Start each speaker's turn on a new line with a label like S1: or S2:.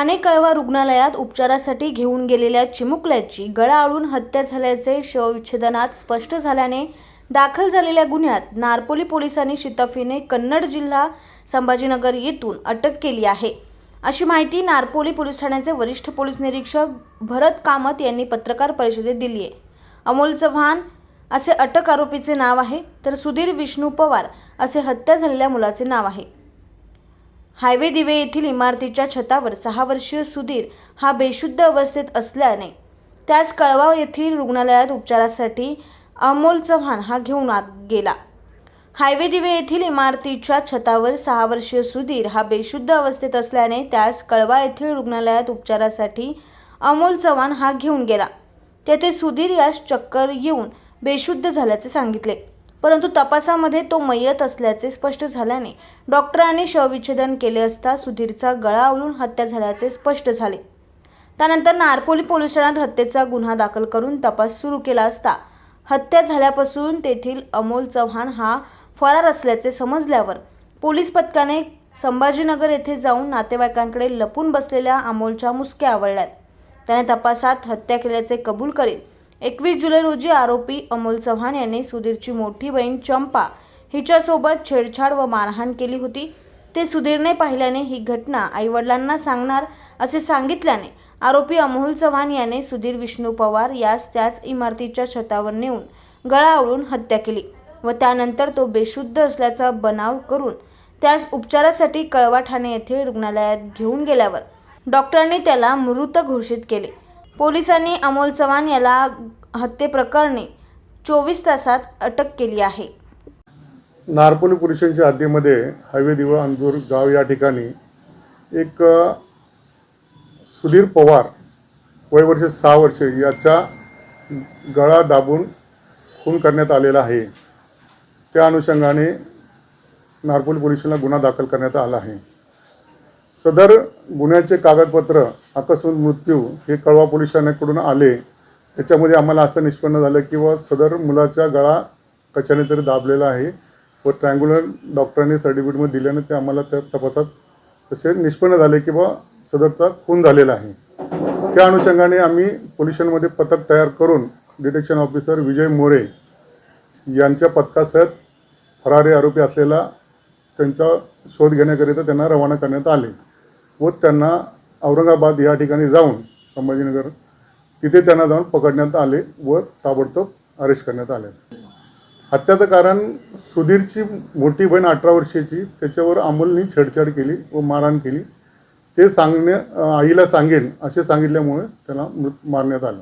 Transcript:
S1: ठाणे कळवा रुग्णालयात उपचारासाठी घेऊन गेलेल्या चिमुकल्याची गळा आळून हत्या झाल्याचे शवविच्छेदनात स्पष्ट झाल्याने दाखल झालेल्या गुन्ह्यात नारपोली पोलिसांनी शितफीने कन्नड जिल्हा संभाजीनगर येथून अटक केली आहे. अशी माहिती नारपोली पोलीस ठाण्याचे वरिष्ठ पोलीस निरीक्षक भरत कामत यांनी पत्रकार परिषदेत दिली आहे. अमोल चव्हाण असे अटक आरोपीचे नाव आहे तर सुधीर विष्णू पवार असे हत्या झालेल्या मुलाचे नाव आहे. हायवे दिवे येथील इमारतीच्या छतावर सहा वर्षीय सुधीर हा बेशुद्ध अवस्थेत असल्याने त्यास कळवा येथील रुग्णालयात उपचारासाठी अमोल चव्हाण हा घेऊन आत गेला. हायवे दिवे येथील इमारतीच्या छतावर सहा वर्षीय सुधीर हा बेशुद्ध अवस्थेत असल्याने त्यास कळवा येथील रुग्णालयात उपचारासाठी अमोल चव्हाण हा घेऊन गेला. तेथे सुधीर यास चक्कर येऊन बेशुद्ध झाल्याचे सांगितले. परंतु तपासामध्ये तो मयत असल्याचे स्पष्ट झाल्याने डॉक्टरांनी शवविच्छेदन केले असता सुधीरचा गळा आवळून हत्या झाल्याचे स्पष्ट झाले. त्यानंतर नारपोली पोलीस ठाण्यात हत्येचा गुन्हा दाखल करून तपास सुरू केला असता हत्या झाल्यापासून तेथील अमोल चव्हाण हा फरार असल्याचे समजल्यावर पोलीस पथकाने संभाजीनगर येथे जाऊन नातेवाईकांकडे लपून बसलेल्या अमोलच्या मुसक्या आवळल्यात. त्याने तपासात हत्या केल्याचे कबूल करीत एकवीस जुलै रोजी आरोपी अमोल चव्हाण यांनी सुधीरची मोठी बहीण चंपा हिच्यासोबत छेडछाड व मारहाण केली होती. ते सुधीरने पाहिल्याने ही घटना आईवडिलांना सांगणार असे सांगितल्याने आरोपी अमोल चव्हाण याने सुधीर विष्णू पवार यास त्याच इमारतीच्या छतावर नेऊन गळा आवळून हत्या केली व त्यानंतर तो बेशुद्ध असल्याचा बनाव करून त्यास उपचारासाठी कळवा ठाणे येथे रुग्णालयात घेऊन गेल्यावर डॉक्टरांनी त्याला मृत घोषित केले. पोलिसांनी अमोल चव्हाण याला हत्येप्रकरणी चोवीस तासात अटक केली आहे.
S2: नारपोली पोलिसांच्या हद्दीमध्ये हायवे दिवा अंजूर गाव या ठिकाणी एक सुधीर पवार वय वर्ष सहा वर्षे याचा गळा दाबून खून करण्यात आलेला आहे. त्या अनुषंगाने नारपोली पोलिसांना गुन्हा दाखल करण्यात आला आहे. सदर गुन्ह्याचे कागदपत्र अकस्मात मृत्यू हे कळवा पोलीस ठाण्याकडून आले. त्याच्यामध्ये आम्हाला असं निष्पन्न झालं की व सदर मुलाचा गळा कशाने तरी दाबलेला आहे व ट्रँग्युलर डॉक्टरांनी सर्टिफिकेटमध्ये दिल्यानं ते आम्हाला त्या तपासात तसे निष्पन्न झाले की बा सदरचा खून झालेला आहे. त्या अनुषंगाने आम्ही पोलिसांमध्ये पथक तयार करून डिटेक्शन ऑफिसर विजय मोरे यांच्या पथकासह फरारी आरोपी असलेला त्यांचा शोध घेण्याकरिता त्यांना रवाना करण्यात आले. व त्यांना औरंगाबाद या ठिकाणी जाऊन संभाजीनगर तिथे त्यांना जाऊन पकडण्यात आले व ताबडतोब अरेस्ट करण्यात आले. हत्याचं कारण सुधीरची मोठी बहीण अठरा वर्षाची त्याच्यावर अमोलनी छेडछाड केली व मारहाण केली. ते सांगण्या आईला सांगेन असे सांगितल्यामुळे त्याला मृत मारण्यात आलं.